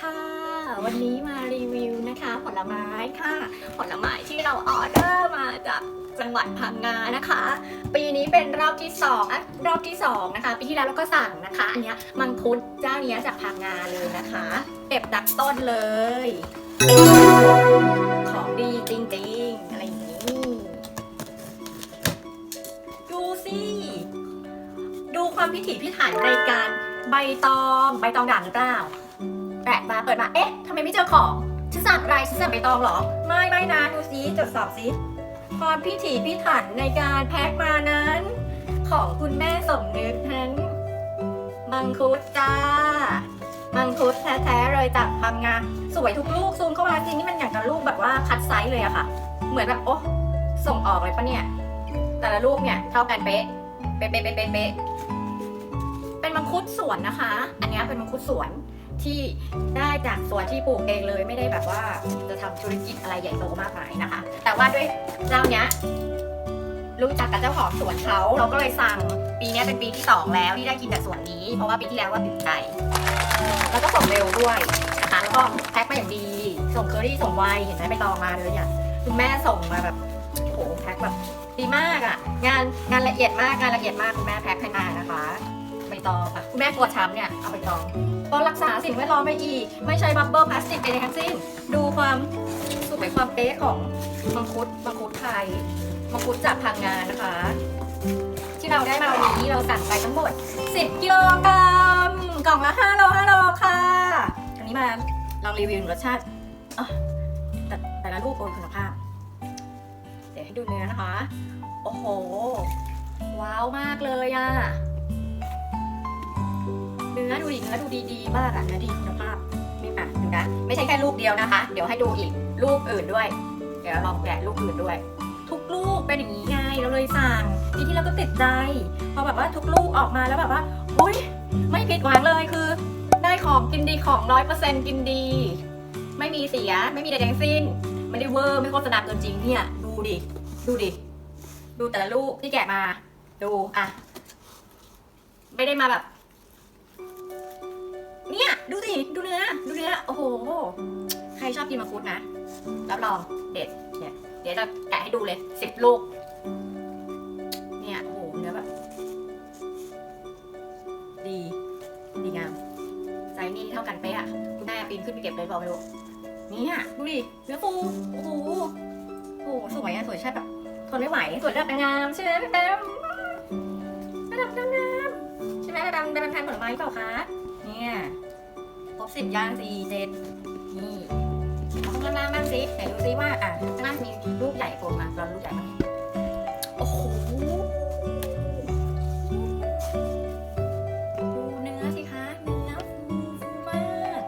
ค่ะ วันนี้มารีวิวนะคะ ผลไม้ค่ะ ผลไม้ที่เราออเดอร์มาจากจังหวัดพังงานะคะ ปีนี้เป็นรอบที่สองอะรอบที่สองนะคะ ปีที่แล้วเราก็สั่งนะคะ อันเนี้ยมังคุดเจ้าเนี้ยจากพังงาเลยนะคะเก็บดักต้นเลย ของดีจริงๆอะไรอย่างนี้ ดูสิดูความพิถีพิถันในการใบตอง ใบตองด่างหรือเปล่า แปะมาเปิดมา เอ๊ะทำไมไม่เจอของ ฉันสั่งอะไรฉันสั่งใบตองเหรอ ไม่ไม่นะดูสิตรวจสอบสิความพิถีพิถันในการแพ็คมานั้น ของคุณแม่สมนึกนั้น มังคุดจ้า มังคุดแท้ๆเลยจากพังงาสวยทุกลูกซูมเข้ามาสิงนี่มันอย่างกับลูกแบบว่าคัดไซส์เลยอะค่ะ เหมือนแบบโอ้ส่งออกเลยปะเนี่ย แต่ละลูกเนี่ยเท่ากันเป๊ะ เป๊ะเป๊ะเป๊ะเป๊ะเป็นมังคุดสวนนะคะ อันนี้เป็นมังคุดสวน ที่ได้จากสวนที่ปลูกเองเลยไม่ได้แบบว่าจะทำธุรกิจอะไรใหญ่โตมากมายนะคะ แต่ว่าด้วยเจ้าเนี้ยรู้จักกับเจ้าของสวนเขาเราก็เลยสั่งปีนี้เป็นปีที่สองแล้วที่ได้กินจากสวนนี้ เพราะว่าปีที่แล้วว่าติดใจแล้วก็ส่งเร็วด้วยนะคะแล้วก็แพ็คมาอย่างดี ส่งเคอรี่ส่งไวเห็นไหมไปตองมาเลยเนี่ยคุณแม่ส่งมาแบบโอ้โหแพ็คแบบดีมากอะ่ะ งานงานละเอียดมากงานละเอียดมากคุณแม่แพ็คให้มานะคะใบตองค่ะคุณแม่กลัวช้ำเนี่ยเอาใบตอง ต้องรักษาสิ่งแวดล้อมไม่อีก ไม่ใช้บับเบิ้ลพลาสติกใดๆทั้งสิ้น ดูความสวยความเป๊ะของมังคุดมังคุดไทยมังคุดจากพังงานนะคะ ที่เราได้มาวันนี้เราสั่งไปทั้งหมด 10 กิโลกรัมกล่องละ5โล5โลค่ะอันนี้มาลองรีวิวรสชาติแต่แต่ละลูกโอนคุณภาพ เดี๋ยวให้ดูเนื้อนะคะ โอ้โห ว้าวมากเลยอะเนื้อ ดูดิเนื้อดูดีๆมากอะเนื้อดีคุณภาพนี่อะดูนะไม่ใช่แค่ลูกเดียวนะคะ เดี๋ยวให้ดูอีกลูกอื่นด้วย เดี๋ยวลองแกะลูกอื่นด้วย ทุกลูกเป็นอย่างนี้ไงเราเลยสั่งทีที่เราก็ติดใจพอแบบว่าทุกลูกออกมาแล้วแบบว่าโอ๊ยไม่ผิดหวังเลยคือ ได้ของกินดีของร้อยเปอร์เซ็นต์กินดี ไม่มีเสียไม่มีใดทั้งสิ้นไม่ได้เวอร์ไม่โฆษณาเกินจริงเนี่ยดูดิดูดิดูแต่ละลูกที่แกะมา ดูอะไม่ได้มาแบบ เนี่ยดูสิดูเนื้อดูเนื้อโอ้โห ใครชอบกินมังคุดนะรับรองเด็ดเนี่ยเดี๋ยวจะแกะให้ดูเลยสิบลูก เนี่ยโอ้โหเนื้อแบบดีดีงามไซส์นี่เท่ากันเป๊ะอะคุณแม่ปีนขึ้นไปเก็บเลยบอกไม่รู้เนี่ยดูดิเนื้อฟูโอ้โหโอ้โหสวยอะสวยใช่แบบทนไม่ไหวสวยระดับงามใช่ไหมแบมระดับงามใช่ไหมระดับระดับทานผลไม้เปล่าคะเนี่ยคร บสิบย่างสี่เจ็ดนี่เอาข้างล่างบ้างสิไหนดูซิว่าอะข้างล่างมีลูกใหญ่โผล่มาเราลูกใหญ่มาโอ้โหดูเนื้อสิคะเนื้อฟูฟูมาก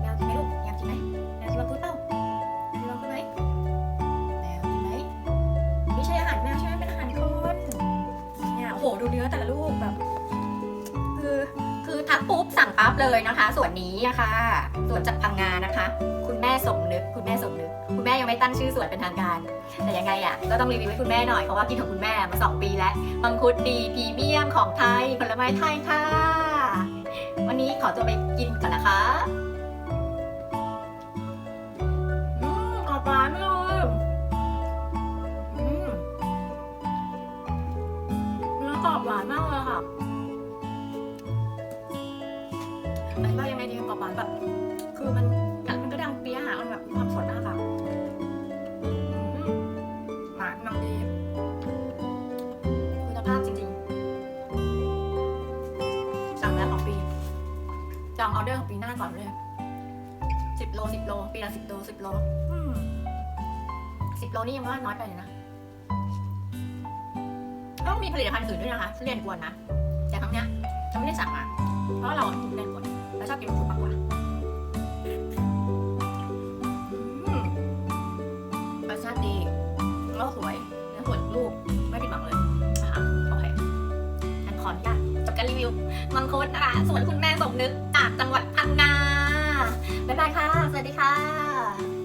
แมวกินไหมลูกแมวกินไหมแมวกินมังคุดเปล่าแมวกินมังคุดไหมแมวกินไหมไม่ใช่อาหารแมวใช่เป็นอาหารคนเนี่ยโอ้โหดูเนื้อแต่ละลูกแบบ คือ คือทักปุ๊บสั่งปั๊บเลยนะคะ ส่วนนี้นะคะส่วนจากพังงานะคะ คุณแม่สมนึก คุณแม่สมนึก คุณแม่ยังไม่ตั้งชื่อส่วนเป็นทางการ แต่ยังไงอะก็ต้องรีวิวให้คุณแม่หน่อยเพราะว่ากินของคุณแม่มาสองปีแล้วมังคุดดีพรีเมียมของไทยผลไม้ไทยค่ะ วันนี้ขอตัวไปกินก่อนนะคะอืมกรอบหวานเลยอืมเนื้อกรอบหวานมากเลยค่ะ อธิบายยังไงดีกรอบหวานแบบ คือมันมันก็ดังเปี๊ยะอะมันแบบมีความสดมากค่ะอืมานน้ำดีคุณภาพจริงๆสั่งแล้วของปีจองออเดอร์ของปีหน้าก่อนเลยสิบโลสิบโล ปีละสิบโลสิบโลสิบโลนี่ยังว่าน้อยไปเลยนะต้องมีผลิตภัณฑ์อื่นด้วยนะคะทุเรียนกวนนะ แต่ครั้งเนี้ยฉันไม่ได้สั่งมาเพราะเราอะกินทุเรียนกวน ชอบกินมังคุดมากกว่าอืมรสชาติดีแล้วสวยแล้วสวยลูก ไม่ผิดหวังเลยนะคะโอเคงั้นขออนุญาตจบการรีวิว มังคุดนะคะสวนคุณแม่สมนึกจากจังหวัดพังงาบ๊ายบายค่ะ สวัสดีค่ะ